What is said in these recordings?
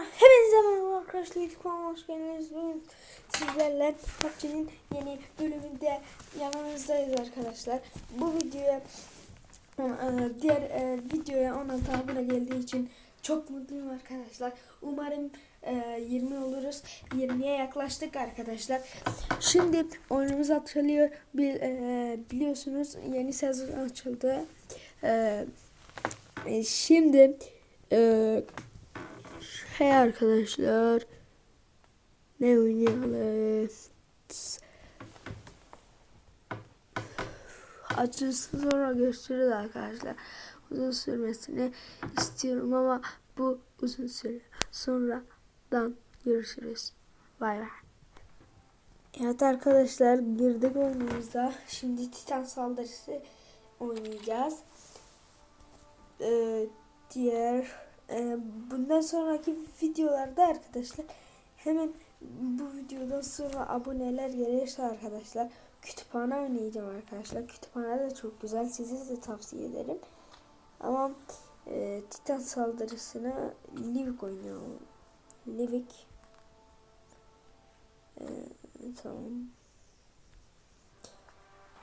Hepinize merhaba arkadaşlar. YouTube kanalıma hoş geldiniz. Bugün sizlerle PUBG'nin yeni bölümünde yanınızdayız arkadaşlar. Bu videoya e, diğer e, videoya 16 abone geldiği için çok mutluyum arkadaşlar. Umarım e, 20 oluruz. 20'ye yaklaştık arkadaşlar. Şimdi oyunumuz açılıyor. Bil, e, biliyorsunuz yeni sezon açıldı. E, e, şimdi e, Hey arkadaşlar. Ne oynayalım? Açılsın sonra görüşürüz arkadaşlar. Uzun sürmesini istiyorum ama bu uzun süre sonradan görüşürüz. Bay bay. Evet arkadaşlar girdik oyunumuza. Şimdi Titan saldırısı oynayacağız. Ee, diğer ee, bundan sonraki videolarda arkadaşlar hemen bu videodan sonra aboneler gelirse arkadaşlar kütüphane oynayacağım arkadaşlar. Kütüphane de çok güzel. Size de tavsiye ederim. Ama e, Titan saldırısını Livik oynuyorum. Livik. Ee, tamam.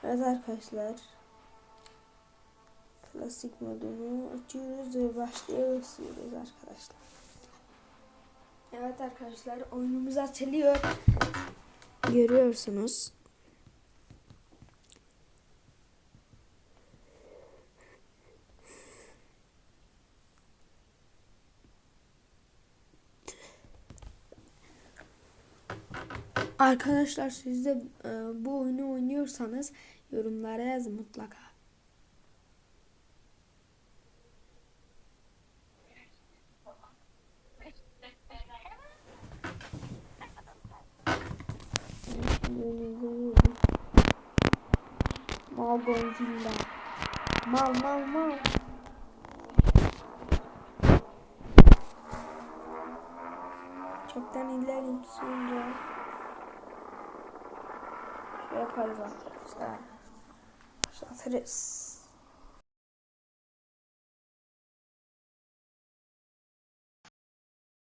Evet arkadaşlar. Klasik modunu açıyoruz ve başlıyoruz arkadaşlar. Evet arkadaşlar oyunumuz açılıyor. Görüyorsunuz. Arkadaşlar siz de e, bu oyunu oynuyorsanız yorumlara yazın mutlaka. Mal Godzilla. Mal mal mal. Çoktan ilerim sonra. Şey yaparız arkadaşlar. Başlatırız.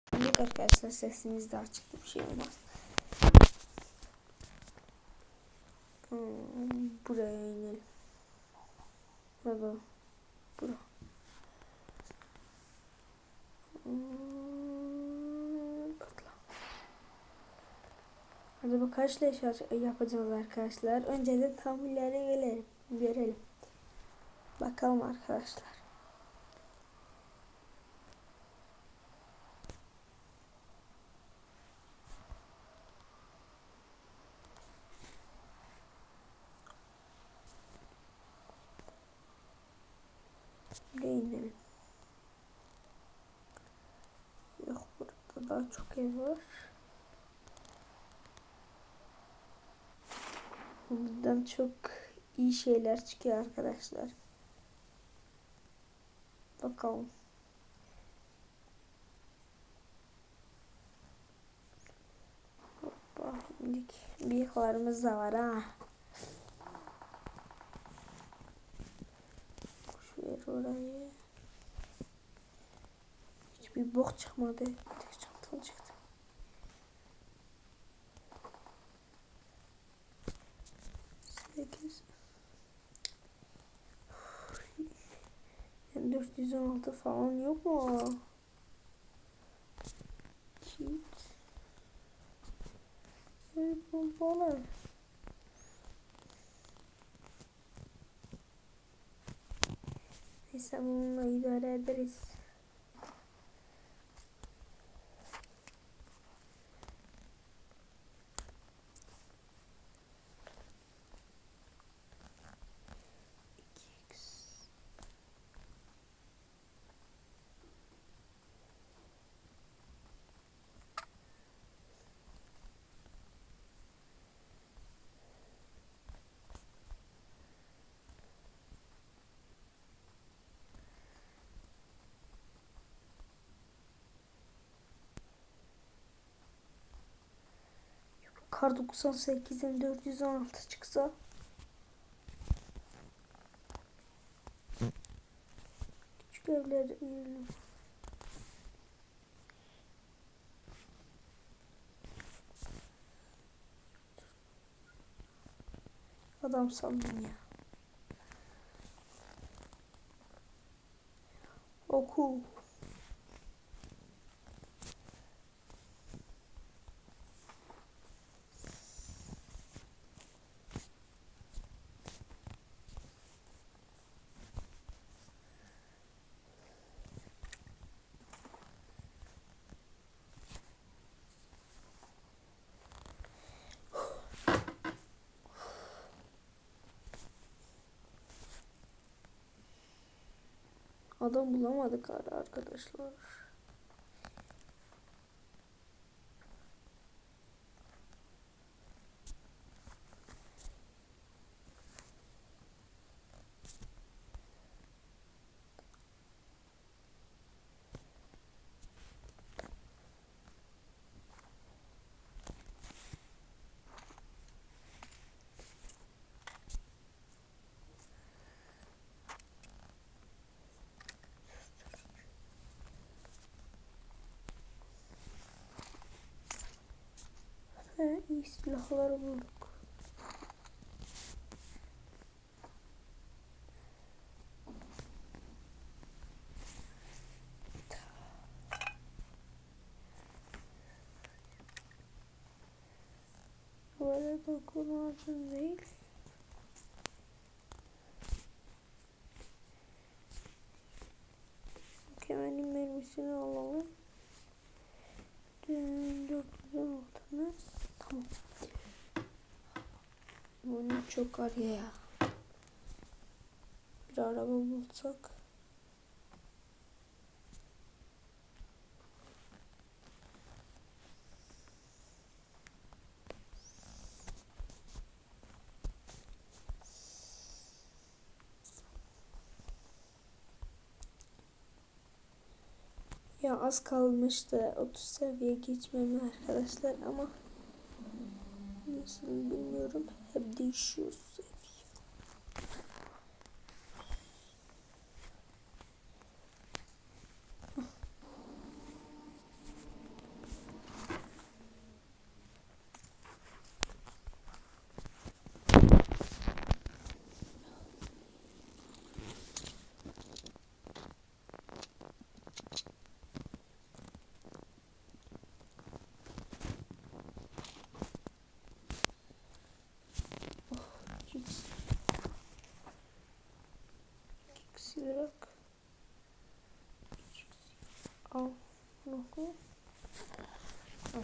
Şimdi arkadaşlar sesiniz de açık bir şey olmaz. Hmm, buraya inelim. Baba. Bura. Acaba kaç leş yapacağız arkadaşlar? Önceden tahminlere gelelim. Görelim. Bakalım arkadaşlar. Değinelim. Yok burada çok ev var. Buradan çok iyi şeyler çıkıyor arkadaşlar. Bakalım. Hoppa. Bıyıklarımız da var ha. Ver orayı. Hiçbir bok çıkmadı. Çantam çıktı. Sekiz. Yani 416 falan yok mu? Cheat. Bu falan. Neyse bununla idare ederiz. kar 98'in 416 çıksa küçük evler yiyelim. Adam sandım ya. Okul. Adam bulamadık hala arkadaşlar. He, iyi silahlar bulduk. Böyle dokunmasın değil. Kemerin mermisini alalım. Dört güzel altını. Tamam. Bunu çok araya ya. Bir araba bulsak. Ya az kalmıştı 30 seviye geçmeme arkadaşlar ama nasıl bilmiyorum. Hep değişiyor Al. Bunu koy. Al.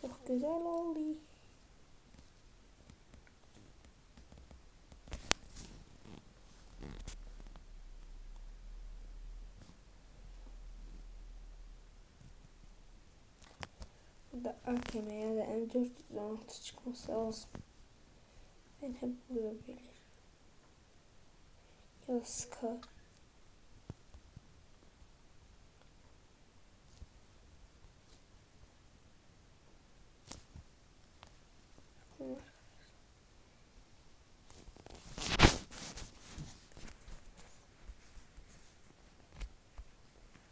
Çok güzel oldu. Burada AKM ya da M416 çıkması lazım. Ben hep burada gelir. Ya da Scar.